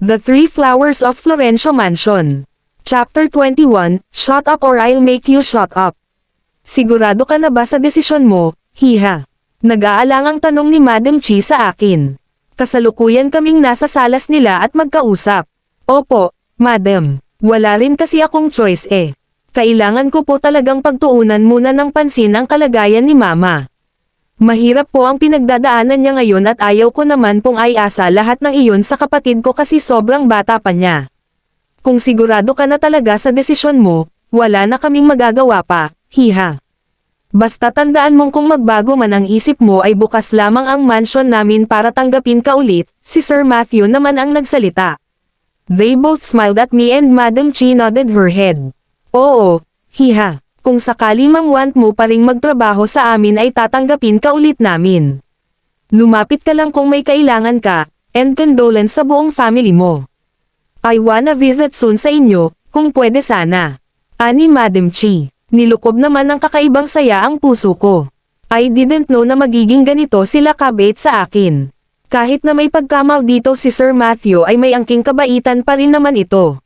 The Three Flowers of Florencio Mansion. Chapter 21, Shut Up or I'll Make You Shut Up. Sigurado ka na ba sa desisyon mo, hiha? Nag-aalangang tanong ni Madam Chi sa akin. Kasalukuyan kaming nasa salas nila at magkausap. Opo, Madam. Wala rin kasi akong choice eh. Kailangan ko po talagang pagtuunan muna ng pansin ang kalagayan ni Mama. Mahirap po ang pinagdadaanan niya ngayon at ayaw ko naman pong ayasa lahat ng iyon sa kapatid ko kasi sobrang bata pa niya. Kung sigurado ka na talaga sa desisyon mo, wala na kaming magagawa pa, hiha. Basta tandaan mong kung magbago man ang isip mo ay bukas lamang ang mansion namin para tanggapin ka ulit, si Sir Matthew naman ang nagsalita. They both smiled at me and Madam Chi nodded her head. Oo, hiha. Kung sakali mang want mo pa ring magtrabaho sa amin ay tatanggapin ka ulit namin. Lumapit ka lang kung may kailangan ka, and condolence sa buong family mo. I wanna visit soon sa inyo, kung pwede sana. Ani Madam Chi, nilukob naman ng kakaibang saya ang puso ko. I didn't know na magiging ganito sila kabait sa akin. Kahit na may pagkamal dito si Sir Matthew ay may angking kabaitan pa rin naman ito.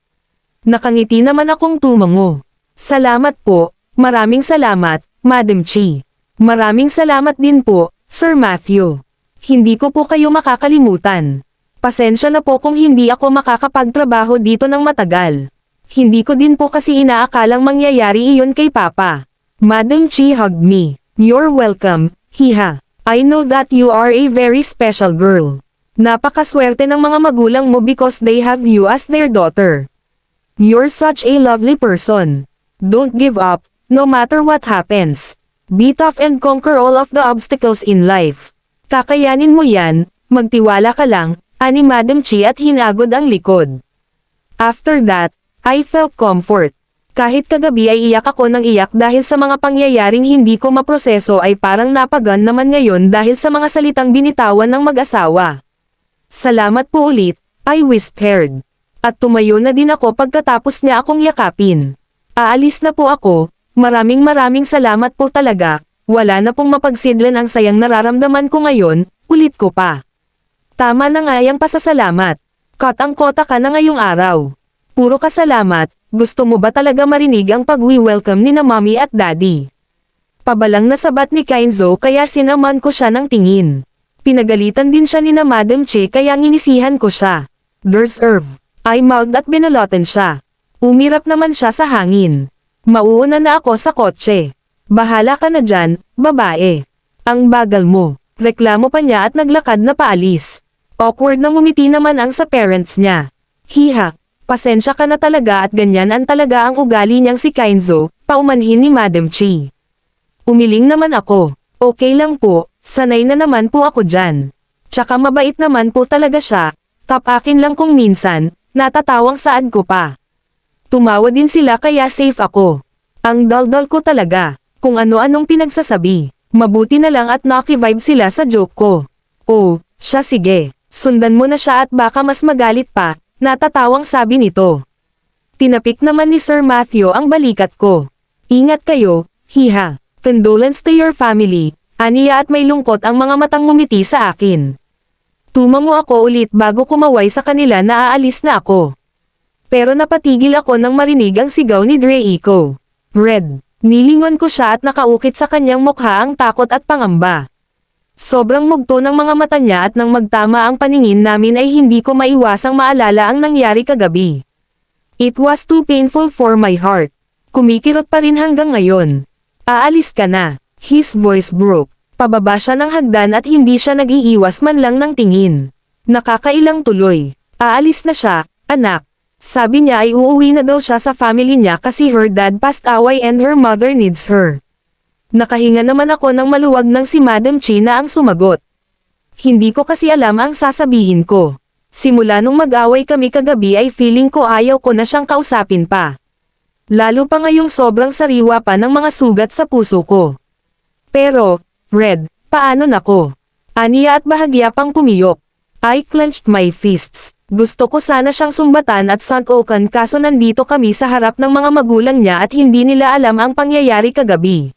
Nakangiti naman akong tumango. Salamat po, Maraming salamat, Madam Chi. Maraming salamat din po, Sir Matthew. Hindi ko po kayo makakalimutan. Pasensya na po kung hindi ako makakapagtrabaho dito ng matagal. Hindi ko din po kasi inaakalang mangyayari iyon kay Papa. Madam Chi hugged me. You're welcome, hiha. I know that you are a very special girl. Napakaswerte ng mga magulang mo because they have you as their daughter. You're such a lovely person. Don't give up, No matter what happens, be tough and conquer all of the obstacles in life. Kakayanin mo yan, magtiwala ka lang, ani Madam Chi at hinagod ang likod. After that, I felt comfort. Kahit kagabi ay iyak ako ng iyak dahil sa mga pangyayaring hindi ko maproseso ay parang napagan naman ngayon dahil sa mga salitang binitawan ng mag-asawa. Salamat po ulit, I whispered. At tumayo na din ako pagkatapos niya akong yakapin. Aalis na po ako, Maraming maraming salamat po talaga, wala na pong mapagsidlan ang sayang nararamdaman ko ngayon, ulit ko pa. Tama na nga yung pasasalamat. Kat ang kota ka na ngayong araw. Puro kasalamat, gusto mo ba talaga marinig ang pag-welcome ni na mommy at daddy? Pabalang na sabat ni Kainzo kaya sinaman ko siya ng tingin. Pinagalitan din siya ni na Madam Che kaya nginisihan ko siya. There's Irv. I mouthed at binalotan siya. Umirap naman siya sa hangin. Mauuna na ako sa kotse. Bahala ka na dyan, babae. Ang bagal mo. Reklamo pa niya at naglakad na paalis. Awkward na ngumiti naman ang sa parents niya. Hiha, pasensya ka na talaga at ganyan ang talaga ang ugali niyang si Kainzo, paumanhin ni Madam Chi. Umiling naman ako. Okay lang po, sanay na naman po ako dyan. Tsaka mabait naman po talaga siya, tap akin lang kung minsan, natatawang saad ko pa. Tumawa din sila kaya safe ako. Ang daldal ko talaga, kung ano-anong pinagsasabi. Mabuti na lang at nakivibe sila sa joke ko. Oh, siya sige, sundan mo na siya at baka mas magalit pa, natatawang sabi nito. Tinapik naman ni Sir Matthew ang balikat ko. Ingat kayo, hiha. Condolence to your family, aniya at may lungkot ang mga matang ngumiti sa akin. Tumango ako ulit bago kumaway sa kanila na aalis na ako. Pero napatigil ako nang marinig ang sigaw ni Dreiko. Red. Nilingon ko siya at nakaukit sa kanyang mukha ang takot at pangamba. Sobrang mugto ng mga mata niya at nang magtama ang paningin namin ay hindi ko maiwasang maalala ang nangyari kagabi. It was too painful for my heart. Kumikirot pa rin hanggang ngayon. Aalis ka na. His voice broke. Pababa siya ng hagdan at hindi siya nag-iiwas man lang ng tingin. Nakakailang tuloy. Aalis na siya, anak. Sabi niya ay uuwi na daw siya sa family niya kasi her dad passed away and her mother needs her. Nakahinga naman ako ng maluwag ng si Madam Chi na ang sumagot. Hindi ko kasi alam ang sasabihin ko. Simula nung mag-away kami kagabi ay feeling ko ayaw ko na siyang kausapin pa. Lalo pa ngayong sobrang sariwa pa ng mga sugat sa puso ko. Pero, Red, paano nako? Aniya at bahagya pang pumiyok. I clenched my fists. Gusto ko sana siyang sumbatan at sankokan kaso nandito kami sa harap ng mga magulang niya at hindi nila alam ang pangyayari kagabi.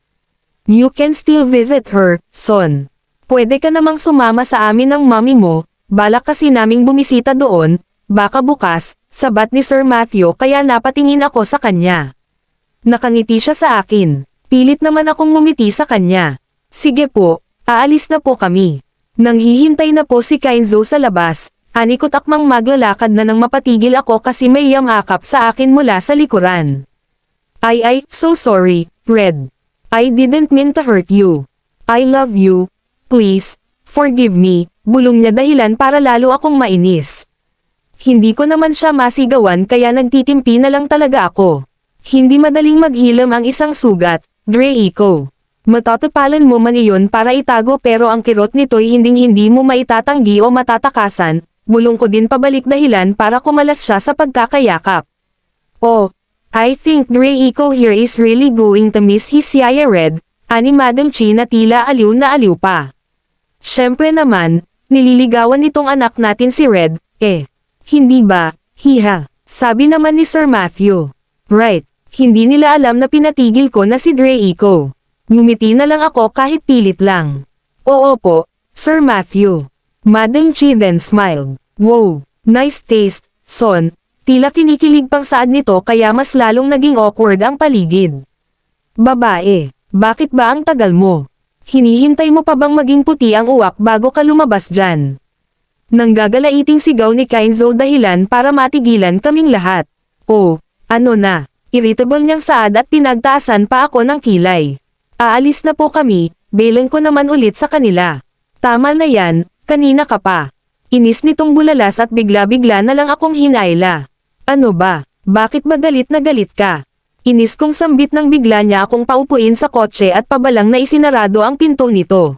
You can still visit her, son. Pwede ka namang sumama sa amin ng mami mo, balak kasi naming bumisita doon, baka bukas, sabat ni Sir Matthew kaya napatingin ako sa kanya. Nakangiti siya sa akin. Pilit naman akong ngumiti sa kanya. Sige po, aalis na po kami. Nang hihintay na po si Kainzo sa labas, anikot akmang maglalakad na nang mapatigil ako kasi may yamakap sa akin mula sa likuran. I I, so sorry, Red. I didn't mean to hurt you. I love you. Please, forgive me, bulong niya dahilan para lalo akong mainis. Hindi ko naman siya masigawan kaya nagtitimpi na lang talaga ako. Hindi madaling maghilam ang isang sugat, Dreiko. Matatapalan mo man iyon para itago pero ang kirot nito'y hinding-hindi mo maitatanggi o matatakasan, bulong ko din pabalik dahilan para kumalas siya sa pagkakayakap. Oh, I think Dreiko here is really going to miss his Yaya Red, ani Madam Chi na tila aliw na aliw pa. Siyempre naman, nililigawan nitong anak natin si Red, eh. Hindi ba, hiha, sabi naman ni Sir Matthew. Right, hindi nila alam na pinatigil ko na si Dreiko. Ngumiti na lang ako kahit pilit lang. Oo po, Sir Matthew. Madam Chi then smiled. Wow, nice taste, son. Tila kinikilig pang saad nito kaya mas lalong naging awkward ang paligid. Babae, bakit ba ang tagal mo? Hinihintay mo pa bang maging puti ang uwak bago ka lumabas dyan? Nang gagalaiting sigaw ni Kainzo dahilan para matigilan kaming lahat. Oh, ano na, irritable niyang saad at pinagtaasan pa ako ng kilay. Aalis na po kami, bailan ko naman ulit sa kanila. Tama na yan, kanina ka pa. Inis nitong bulalas at bigla-bigla na lang akong hinayla. Ano ba, bakit ba galit na galit ka? Inis kong sambit ng bigla niya akong paupuin sa kotse at pabalang na isinarado ang pinto nito.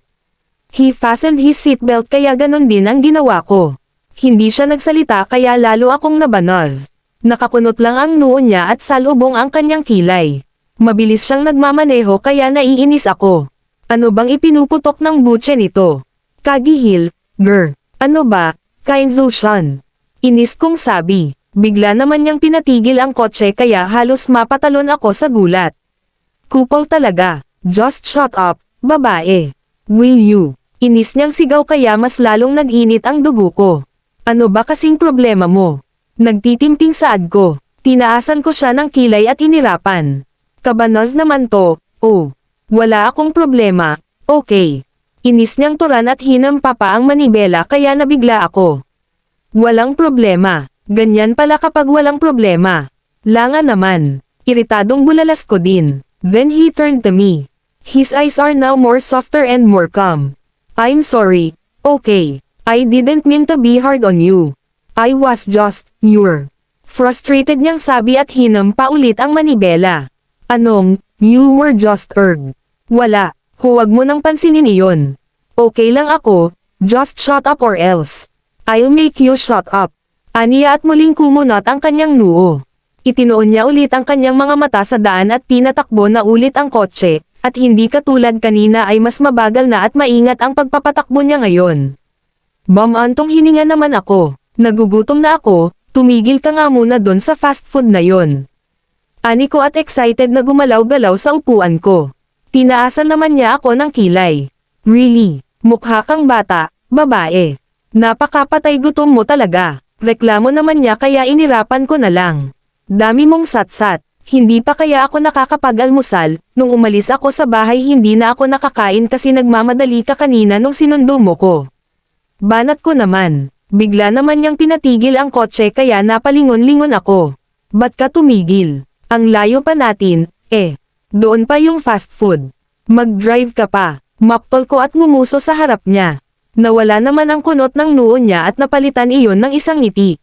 He fastened his seatbelt kaya ganon din ang ginawa ko. Hindi siya nagsalita kaya lalo akong nabanaz. Nakakunot lang ang noo niya at salubong ang kanyang kilay. Mabilis siyang nagmamaneho kaya naiinis ako. Ano bang ipinuputok ng butche nito? Kagihil, ger. Ano ba, Kainzo Shan? Inis kong sabi. Bigla naman niyang pinatigil ang kotse kaya halos mapatalon ako sa gulat. Kupal talaga. Just shut up, babae. Will you? Inis niyang sigaw kaya mas lalong nag-init ang dugo ko. Ano ba kasing problema mo? Nagtitimping saad ko. Tinaasan ko siya ng kilay at inirapan. Kabanoz naman to, oh. Wala akong problema, okay. Inis niyang turan at hinampa pa ang manibela kaya nabigla ako. Walang problema. Ganyan pala kapag walang problema. Langa naman. Iritadong bulalas ko din. Then he turned to me. His eyes are now more softer and more calm. I'm sorry. Okay. I didn't mean to be hard on you. I was just, you're. Frustrated niyang sabi at hinam pa ulit ang manibela. Anong, you were just erg. Wala, huwag mo nang pansinin iyon. Okay lang ako, just shut up or else. I'll make you shut up. Aniya at muling kumunot ang kanyang noo. Itinoon niya ulit ang kanyang mga mata sa daan at pinatakbo na ulit ang kotse, at hindi katulad kanina ay mas mabagal na at maingat ang pagpapatakbo niya ngayon. Bamantong hininga naman ako, nagugutom na ako, tumigil ka nga muna don sa fast food na yon. Ani ko at excited na gumalaw-galaw sa upuan ko. Tinaasan naman niya ako ng kilay. Really, mukha kang bata, babae. Napakapatay gutom mo talaga. Reklamo naman niya kaya inirapan ko na lang. Dami mong satsat. Hindi pa kaya ako nakakapag-almusal, nung umalis ako sa bahay hindi na ako nakakain kasi nagmamadali ka kanina nung sinundo mo ko. Banat ko naman. Bigla naman niyang pinatigil ang kotse kaya napalingon-lingon ako. Ba't ka tumigil? Ang layo pa natin, eh. Doon pa yung fast food. Mag-drive ka pa. Maktol ko at ngumuso sa harap niya. Nawala naman ang kunot ng noo niya at napalitan iyon ng isang ngiti.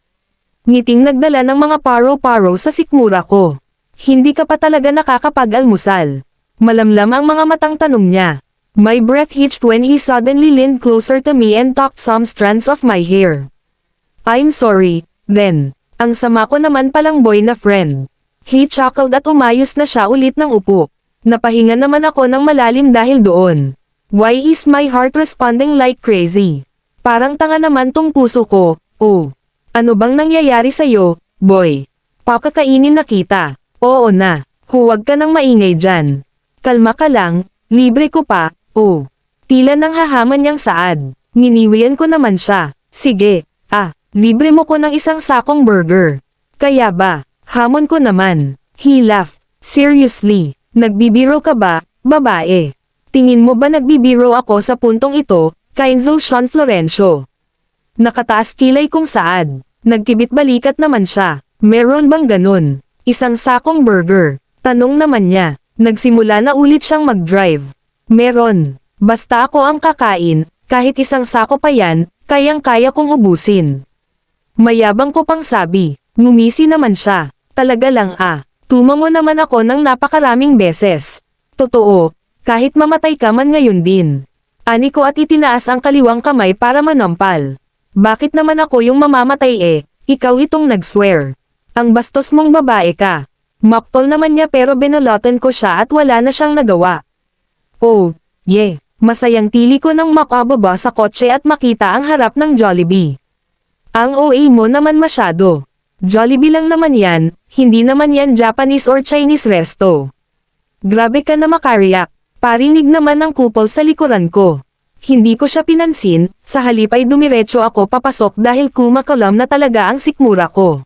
Ngiting nagdala ng mga paro-paro sa sikmura ko. Hindi ka pa talaga nakakapag-almusal. Malamlam ang mga matang tanong niya. My breath hitched when he suddenly leaned closer to me and tucked some strands of my hair. I'm sorry, then. Ang sama ko naman palang boy na friend. He chuckled at umayos na siya ulit ng upo. Napahinga naman ako ng malalim dahil doon. Why is my heart responding like crazy? Parang tanga naman tong puso ko, oh. Ano bang nangyayari sa'yo, boy? Pakakainin na kita. Oo na, huwag ka nang maingay dyan. Kalma ka lang, libre ko pa, oh. Tila nang hahaman niyang saad. Niniwian ko naman siya. Sige, ah, Libre mo ko ng isang sakong burger. Kaya ba? Hamon ko naman. He laughed. Seriously, nagbibiro ka ba, babae? Tingin mo ba nagbibiro ako sa puntong ito, Kainzo Sean Florencio? Nakataas kilay kung saad. Nagkibit balikat naman siya. Meron bang ganun? Isang sakong burger. Tanong naman niya. Nagsimula na ulit siyang mag-drive. Meron. Basta ako ang kakain, kahit isang sako pa yan, kayang-kaya kong ubusin. Mayabang ko pang sabi, ngumisi naman siya. Talaga lang ah. Tumango naman ako ng napakaraming beses. Totoo, kahit mamatay ka man ngayon din. Ani ko at itinaas ang kaliwang kamay para manampal. Bakit naman ako yung mamamatay eh, ikaw itong nag-swear. Ang bastos mong babae ka. Maktol naman niya pero binalotan ko siya at wala na siyang nagawa. Oh, yeah. Masayang tili ko nang makababa sa kotse at makita ang harap ng Jollibee. Ang OA mo naman masyado. Jollibee lang naman yan, hindi naman yan Japanese or Chinese resto. Grabe ka na makariyak, parinig naman ng kupol sa likuran ko. Hindi ko siya pinansin, sa halip ay dumiretso ako papasok dahil kumakalam na talaga ang sikmura ko.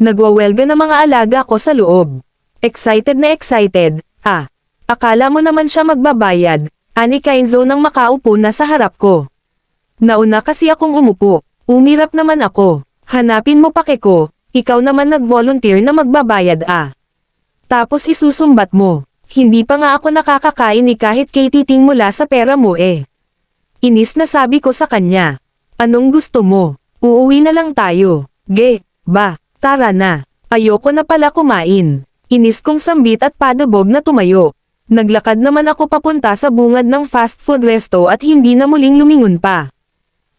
Nagwawelga na mga alaga ko sa loob. Excited na excited, ah. Akala mo naman siya magbabayad, ani Kainzo nang makaupo na sa harap ko. Nauna kasi akong umupo, umirap naman ako. Hanapin mo pake ko, ikaw naman nag-volunteer na magbabayad ah. Tapos isusumbat mo, hindi pa nga ako nakakakain ni kahit kay titing mula sa pera mo eh. Inis na sabi ko sa kanya. Anong gusto mo? Uuwi na lang tayo. Ge, ba, tara na. Ayoko na pala kumain. Inis kong sambit at padabog na tumayo. Naglakad naman ako papunta sa bungad ng fast food resto at hindi na muling lumingon pa.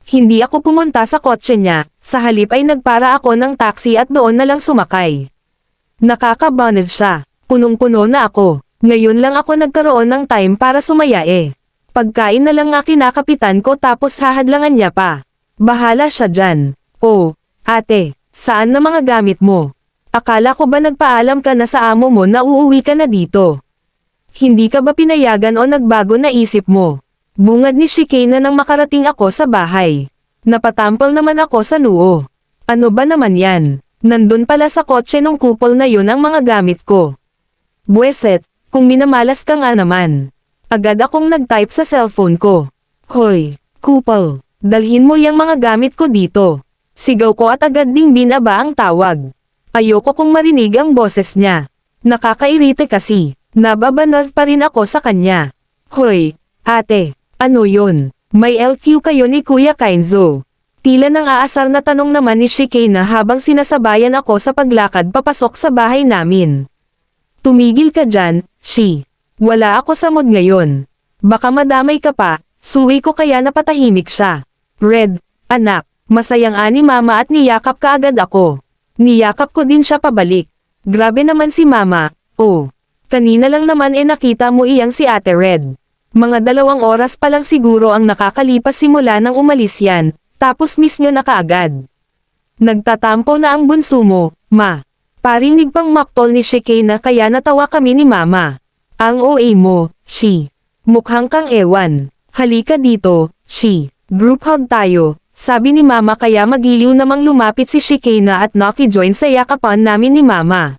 Hindi ako pumunta sa kotse niya, sa halip ay nagpara ako ng taxi at doon na lang sumakay. Nakakabanez siya, punong-puno na ako, ngayon lang ako nagkaroon ng time para sumaya eh. Pagkain na lang nga kinakapitan ko tapos hahadlangan niya pa. Bahala siya dyan. Oh, ate, saan na mga gamit mo? Akala ko ba nagpaalam ka na sa amo mo na uuwi ka na dito? Hindi ka ba pinayagan o nagbago na isip mo? Bungad ni Shikena nang makarating ako sa bahay. Napatampal naman ako sa noo. Ano ba naman yan? Nandun pala sa kotse nung kupol na yun ang mga gamit ko. Bueset, kung minamalas ka nga naman. Agad akong nag-type sa cellphone ko. Hoy, kupol, dalhin mo yung mga gamit ko dito. Sigaw ko at agad ding binaba ang tawag. Ayoko kong marinig ang boses niya. Nakakairite kasi, nababanaz pa rin ako sa kanya. Hoy, ate, ano yun? May LQ kayo ni Kuya Kainzo. Tila nang aasar na tanong naman ni Shikena habang sinasabayan ako sa paglakad papasok sa bahay namin. Tumigil ka dyan, Shi. Wala ako sa mood ngayon. Baka madamay ka pa, suwi ko kaya napatahimik siya. Red, anak, masayang ani mama at niyakap ka agad ako. Niyakap ko din siya pabalik. Grabe naman si mama, oh. Kanina lang naman eh nakita mo iyang si ate Red. Mga dalawang oras pa lang siguro ang nakakalipas simula nang umalis yan, tapos miss nyo na kaagad. Nagtatampo na ang bunso mo, ma. Parinig pang maktol ni Shekena kaya natawa kami ni mama. Ang OA mo, she. Mukhang kang ewan. Halika dito, she. Group hug tayo. Sabi ni mama kaya magiliw namang lumapit si Shekena at Noki join sa yakapan namin ni mama.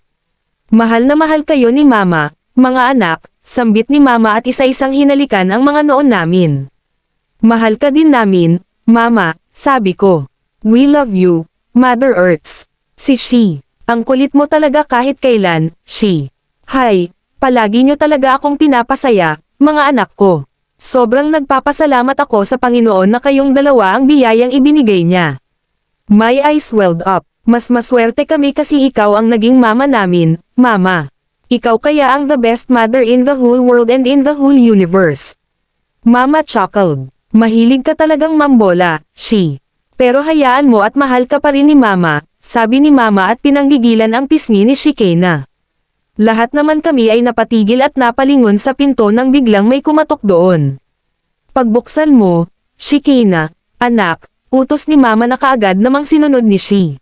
Mahal na mahal kayo ni mama, mga anak, sambit ni mama at isa-isang hinalikan ang mga noon namin. Mahal ka din namin, mama, sabi ko. We love you, Mother Earths. Si She. Ang kulit mo talaga kahit kailan, She. Hay, palagi nyo talaga akong pinapasaya, mga anak ko. Sobrang nagpapasalamat ako sa Panginoon na kayong dalawa ang biyayang ibinigay niya. My eyes welled up. Mas maswerte kami kasi ikaw ang naging mama namin, mama. Ikaw kaya ang the best mother in the whole world and in the whole universe. Mama chuckled. Mahilig ka talagang mambola, she. Pero hayaan mo at mahal ka pa rin ni mama, sabi ni mama at pinanggigilan ang pisngi ni Shikena. Lahat naman kami ay napatigil at napalingon sa pinto nang biglang may kumatok doon. Pagbuksan mo, Shikena, anak, utos ni mama na kaagad namang sinunod ni Shi.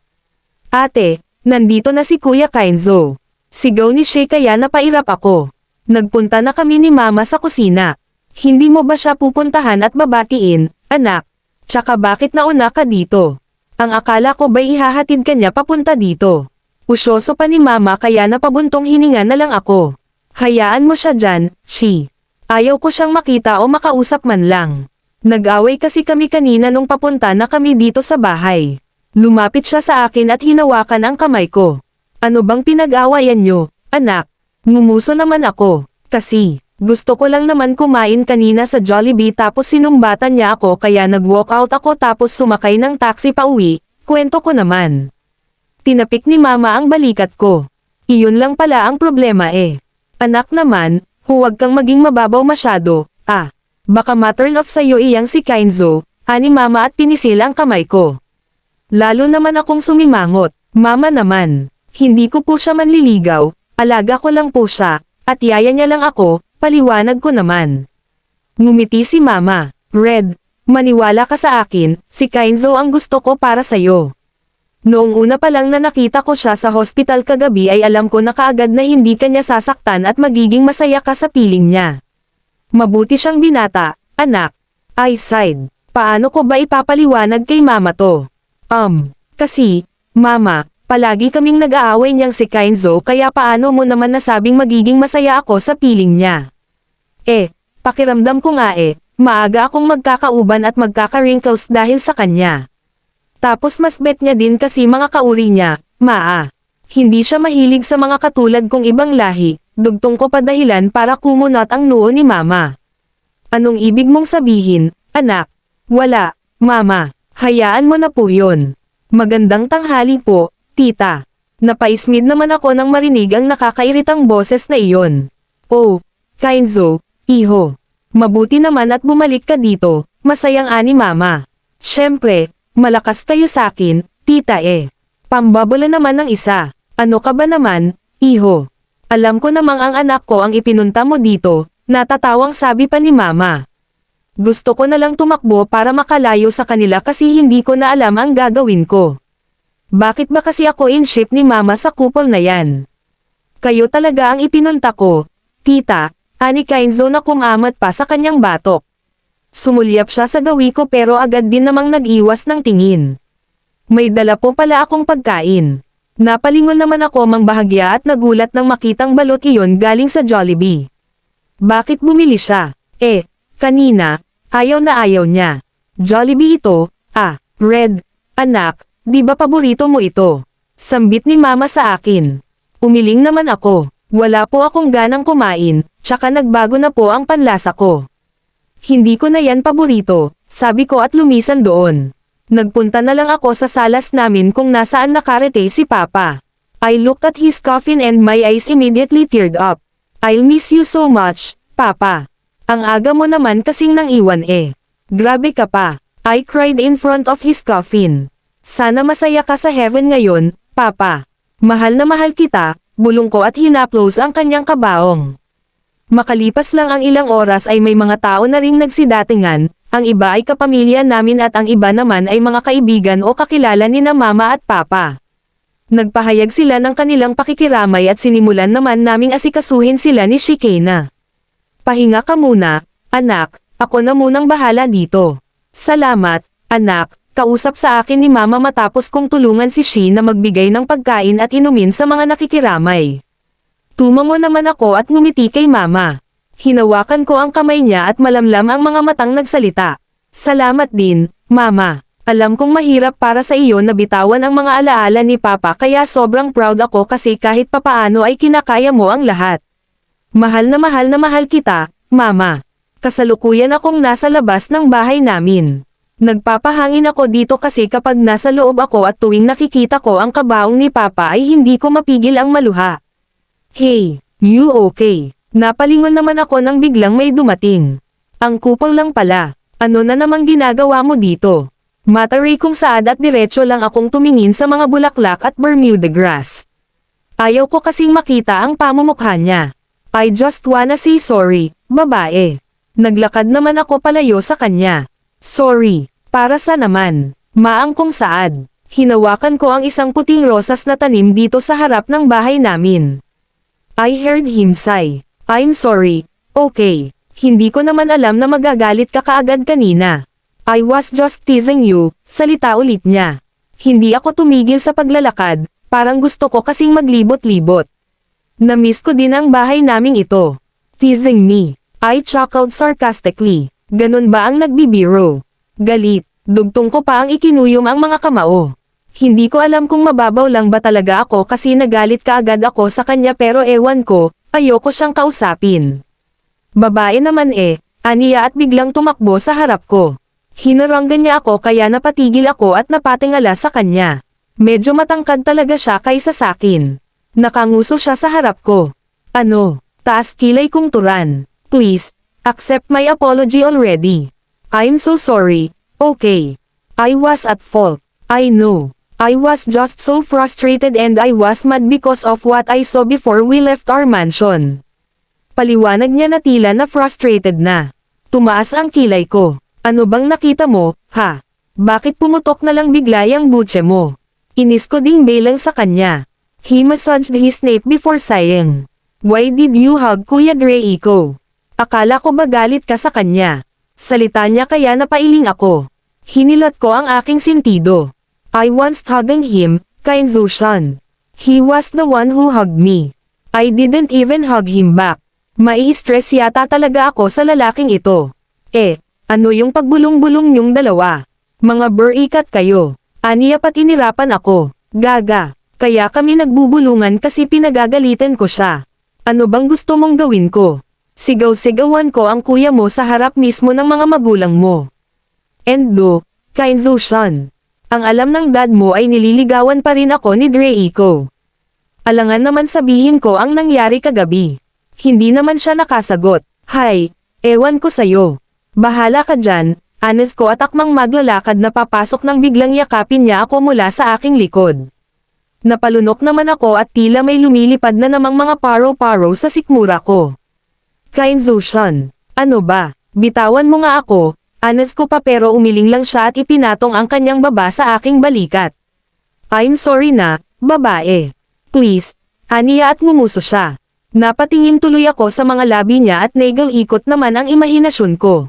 Ate, nandito na si Kuya Kainzo. Sigaw ni Shay kaya napairap ako. Nagpunta na kami ni mama sa kusina. Hindi mo ba siya pupuntahan at babatiin, anak? Tsaka bakit nauna ka dito? Ang akala ko ba'y ihahatid ka niya papunta dito. Usyoso pa ni mama kaya napabuntong hininga na lang ako. Hayaan mo siya dyan, she. Ayaw ko siyang makita o makausap man lang. Nag-away kasi kami kanina nung papunta na kami dito sa bahay. Lumapit siya sa akin at hinawakan ang kamay ko. Ano bang pinag-awayan nyo, anak? Ngumuso naman ako. Kasi, gusto ko lang naman kumain kanina sa Jollibee tapos sinumbatan niya ako kaya nag-walk out ako tapos sumakay ng taxi pa uwi, kwento ko naman. Tinapik ni mama ang balikat ko. Iyon lang pala ang problema eh. Anak naman, huwag kang maging mababaw masyado, ah. Baka ma-turn off sa'yo iyang si Kainzo, ani mama at pinisil ang kamay ko. Lalo naman akong sumimangot, mama naman. Hindi ko po siya manliligaw, alaga ko lang po siya, at yaya niya lang ako, paliwanag ko naman. Ngumiti si mama, Red, maniwala ka sa akin, si Kainzo ang gusto ko para sa'yo. Noong una pa lang na nakita ko siya sa hospital kagabi ay alam ko na kaagad na hindi kanya sasaktan at magiging masaya ka sa piling niya. Mabuti siyang binata, anak. I sighed. Paano ko ba ipapaliwanag kay mama to? Um, kasi, mama, palagi kaming nag-aaway niyang si Kainzo kaya paano mo naman nasabing magiging masaya ako sa piling niya? Eh, pakiramdam ko nga eh, maaga akong magkakauban at magkaka-wrinkles dahil sa kanya. Tapos mas bet niya din kasi mga kauri niya, maa. Hindi siya mahilig sa mga katulad kong ibang lahi, dugtong ko pa dahilan para kumunot ang noo ni mama. Anong ibig mong sabihin, anak? Wala, mama. Hayaan mo na po yun. Magandang tanghali po, tita. Napaismid naman ako nang marinig ang nakakairitang boses na iyon. Oh, Kainzo, iho. Mabuti naman at bumalik ka dito, masayang ani mama. Siyempre, malakas kayo sa akin, tita eh. Pambabula naman ng isa. Ano ka ba naman, iho? Alam ko namang ang anak ko ang ipinunta mo dito, natatawang sabi pa ni mama. Gusto ko na lang tumakbo para makalayo sa kanila kasi hindi ko na alam ang gagawin ko. Bakit ba kasi ako in ship ni mama sa kupol na yan? Kayo talaga ang ipinunta ko, tita, ani Kainzo na kumamat pa sa kanyang batok. Sumulyap siya sa gawi ko pero agad din namang nag-iwas ng tingin. May dala po pala akong pagkain. Napalingon naman ako mang bahagya at nagulat nang makitang balot iyon galing sa Jollibee. Bakit bumili siya? Eh, kanina, ayaw na ayaw niya. Jollibee ito, ah, Red, anak, di ba paborito mo ito? Sambit ni mama sa akin. Umiling naman ako. Wala po akong ganang kumain, tsaka nagbago na po ang panlasa ko. Hindi ko na yan paborito, sabi ko at lumisan doon. Nagpunta na lang ako sa salas namin kung nasaan nakarete si Papa. I looked at his coffin and my eyes immediately teared up. I'll miss you so much, Papa. Ang aga mo naman kasing nang iwan eh. Grabe ka pa. I cried in front of his coffin. Sana masaya ka sa heaven ngayon, Papa. Mahal na mahal kita, bulong ko at hinaplos ang kanyang kabaong. Makalipas lang ang ilang oras ay may mga tao na ring nagsidatingan, ang iba ay kapamilya namin at ang iba naman ay mga kaibigan o kakilala ni na mama at papa. Nagpahayag sila ng kanilang pakikiramay at sinimulan naman naming asikasuhin sila ni Shikena. Pahinga ka muna, anak, ako na munang bahala dito. Salamat, anak, kausap sa akin ni mama matapos kong tulungan si Shi na magbigay ng pagkain at inumin sa mga nakikiramay. Tumango naman ako at ngumiti kay mama. Hinawakan ko ang kamay niya at malamlam ang mga matang nagsalita. Salamat din, mama. Alam kong mahirap para sa iyo na bitawan ang mga alaala ni papa kaya sobrang proud ako kasi kahit papaano ay kinakaya mo ang lahat. Mahal na mahal na mahal kita, mama. Kasalukuyan akong nasa labas ng bahay namin. Nagpapahangin ako dito kasi kapag nasa loob ako at tuwing nakikita ko ang kabaong ni papa ay hindi ko mapigil ang maluha. Hey, you okay? Napalingon naman ako nang biglang may dumating. Ang kupol lang pala. Ano na namang ginagawa mo dito? Mataray kong saad at diretso lang akong tumingin sa mga bulaklak at Bermuda grass. Ayaw ko kasing makita ang pamumukha niya. I just wanna say sorry, babae. Naglakad naman ako palayo sa kanya. Sorry, para sa naman. Maang kong saad. Hinawakan ko ang isang puting rosas na tanim dito sa harap ng bahay namin. I heard him sigh. I'm sorry. Okay. Hindi ko naman alam na magagalit ka kaagad kanina. I was just teasing you, salita ulit niya. Hindi ako tumigil sa paglalakad, parang gusto ko kasing maglibot-libot. Namiss ko din ang bahay naming ito. Teasing me. I chuckled sarcastically. Ganun ba ang nagbibiro? Galit. Dugtong ko pa ang ikinuyom ang mga kamao. Hindi ko alam kung mababaw lang ba talaga ako kasi nagalit kaagad ako sa kanya pero ewan ko, ayoko siyang kausapin. Babae naman eh, aniya at biglang tumakbo sa harap ko. Hinaranggan niya ako kaya napatigil ako at napatingala sa kanya. Medyo matangkad talaga siya kaysa sakin. Nakanguso siya sa harap ko. Ano, taas kilay kong turan. Please, accept my apology already. I'm so sorry, okay. I was at fault. I know. I was just so frustrated and I was mad because of what I saw before we left our mansion. Paliwanag niya na tila na frustrated na. Tumaas ang kilay ko. Ano bang nakita mo, ha? Bakit pumutok na lang bigla yung butse mo? Inis ko ding belang sa kanya. He massaged his nape before sighing. Why did you hug Kuya Dreiko? Akala ko ba ka sa kanya? Salita niya kaya napailing ako. Hinilat ko ang aking sentido. I once hugging him, Kainzo Shan. He was the one who hugged me. I didn't even hug him back. Mai-stress yata talaga ako sa lalaking ito. Eh, ano yung pagbulong-bulong nyong dalawa? Mga burikat kayo. Aniya pat inirapan ako. Gaga. Kaya kami nagbubulungan kasi pinagagalitan ko siya. Ano bang gusto mong gawin ko? Sigaw-sigawan ko ang kuya mo sa harap mismo ng mga magulang mo. And do, Kainzo Shan. Ang alam ng dad mo ay nililigawan pa rin ako ni Dreiko. Alangan naman sabihin ko ang nangyari kagabi. Hindi naman siya nakasagot. Hay, ewan ko sayo. Bahala ka dyan, anes ko at akmang maglalakad na papasok nang biglang yakapin niya ako mula sa aking likod. Napalunok naman ako at tila may lumilipad na namang mga paro-paro sa sikmura ko. Kainzo Shan, ano ba, bitawan mo nga ako, anes ko pa pero umiling lang siya at ipinatong ang kanyang baba sa aking balikat. I'm sorry na, babae. Please, aniya at ngumuso siya. Napatingin tuloy ako sa mga labi niya at nagal-ikot naman ang imahinasyon ko.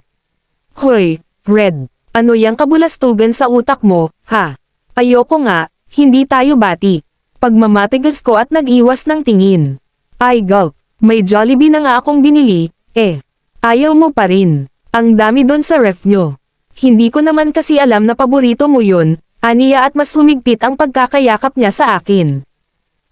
Hoy, Red, ano yang kabulastugan sa utak mo, ha? Ayoko nga, hindi tayo bati. Pagmamatigas ko at nag-iwas ng tingin. Ay gulp, may Jollibee na nga akong binili, eh. Ayaw mo pa rin. Ang dami doon sa ref nyo. Hindi ko naman kasi alam na paborito mo yun, aniya at mas humigpit ang pagkakayakap niya sa akin.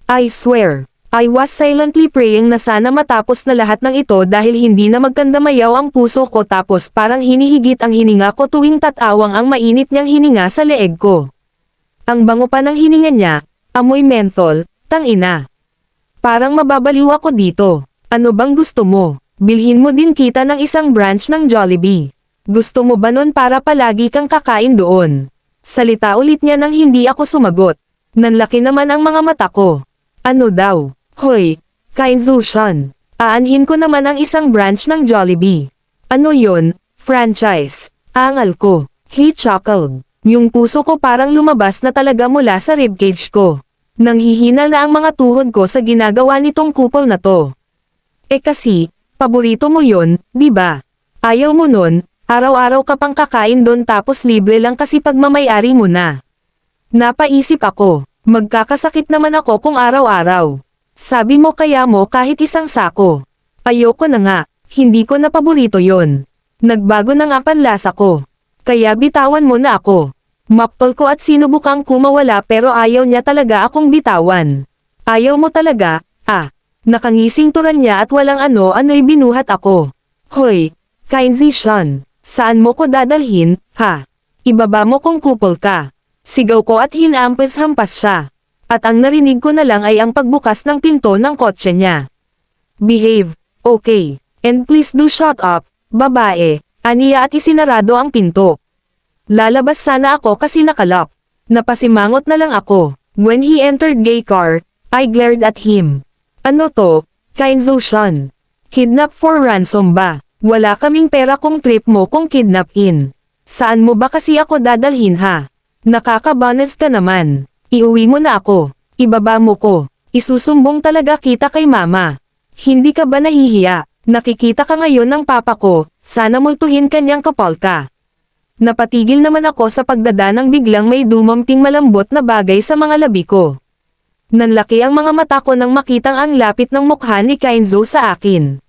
I swear, I was silently praying na sana matapos na lahat ng ito dahil hindi na magkandamayaw ang puso ko tapos parang hinihigit ang hininga ko tuwing tatawang ang mainit niyang hininga sa leeg ko. Ang bango pa ng hininga niya, amoy menthol, tangina. Parang mababaliw ako dito. Ano bang gusto mo? Bilhin mo din kita ng isang branch ng Jollibee. Gusto mo ba nun para palagi kang kakain doon? Salita ulit niya nang hindi ako sumagot. Nanlaki naman ang mga mata ko. Ano daw? Hoy, Kainzu Shan. Aanhin ko naman ang isang branch ng Jollibee. Ano yon? Franchise. Angal ko. He chuckled. Yung puso ko parang lumabas na talaga mula sa ribcage ko. Nanghihina na ang mga tuhod ko sa ginagawa nitong kupol na to. Eh kasi, paborito mo yon, di ba? Ayaw mo nun, araw-araw ka pang kakain doon tapos libre lang kasi pagmamayari mo na. Napaisip ako, magkakasakit naman ako kung araw-araw. Sabi mo kaya mo kahit isang sako. Ayoko na nga, hindi ko na paborito yon. Nagbago na nga panlasa ko. Kaya bitawan mo na ako. Maptol ko at sinubukang kumawala pero ayaw niya talaga akong bitawan. Ayaw mo talaga, ah. Nakangising turan niya at walang ano-ano'y binuhat ako. Hoy, Kainzi Shan, saan mo ko dadalhin, ha? Ibaba mo kung kupol ka. Sigaw ko at hinampas-hampas siya. At ang narinig ko na lang ay ang pagbukas ng pinto ng kotse niya. Behave, okay, and please do shut up, babae, aniya at isinarado ang pinto. Lalabas sana ako kasi nakalock. Napasimangot na lang ako. When he entered gay car, I glared at him. Ano to? Kainzo Shan. Kidnap for ransom ba? Wala kaming pera kung trip mo kung kidnap in. Saan mo ba kasi ako dadalhin ha? Nakakabanas ka naman. Iuwi mo na ako. Ibaba mo ko. Isusumbong talaga kita kay mama. Hindi ka ba nahihiya? Nakikita ka ngayon ng papa ko, sana multuhin kanyang kapal ka. Napatigil naman ako sa pagdada nang biglang may dumamping malambot na bagay sa mga labi ko. Nanlaki ang mga mata ko nang makitang ang lapit ng mukha ni Kainzo sa akin.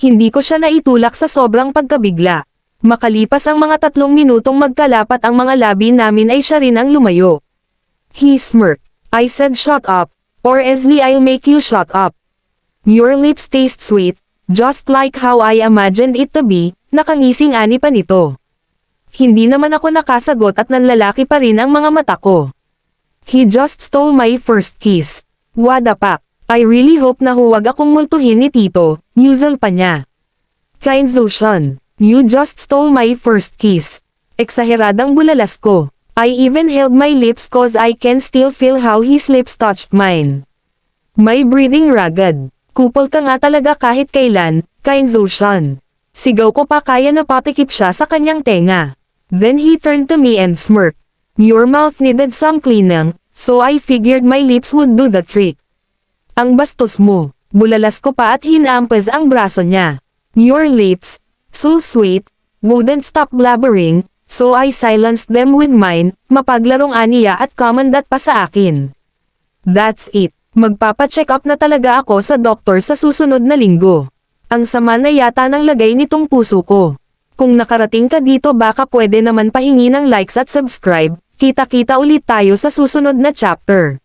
Hindi ko siya naitulak sa sobrang pagkabigla. Makalipas ang mga tatlong minutong magkalapat ang mga labi namin ay siya rin ang lumayo. He smirked. I said shut up, or Esli I'll make you shut up. Your lips taste sweet, just like how I imagined it to be, nakangising ani pa nito. Hindi naman ako nakasagot at nanlalaki pa rin ang mga mata ko. He just stole my first kiss. Wadapak. I really hope na huwag akong multuhin ni Tito, Newsel pa niya. Kind Zushan, you just stole my first kiss. Eksaheradang bulalas ko. I even held my lips cause I can still feel how his lips touched mine. My breathing ragged. Kupol ka nga talaga kahit kailan, Kind Zushan. Sigaw ko pa kaya na patikip siya sa kanyang tenga. Then he turned to me and smirked. Your mouth needed some cleaning, so I figured my lips would do the trick. Ang bastos mo. Bulalas ko pa at hinampas ang braso niya. Your lips, so sweet, wouldn't stop blabbering, so I silenced them with mine, mapaglarong aniya at commandant pa sa akin. That's it. Magpapacheck up na talaga ako sa doktor sa susunod na linggo. Ang sama na yata ng lagay nitong puso ko. Kung nakarating ka dito baka pwede naman pahingi ng likes at subscribe, kita-kita ulit tayo sa susunod na chapter.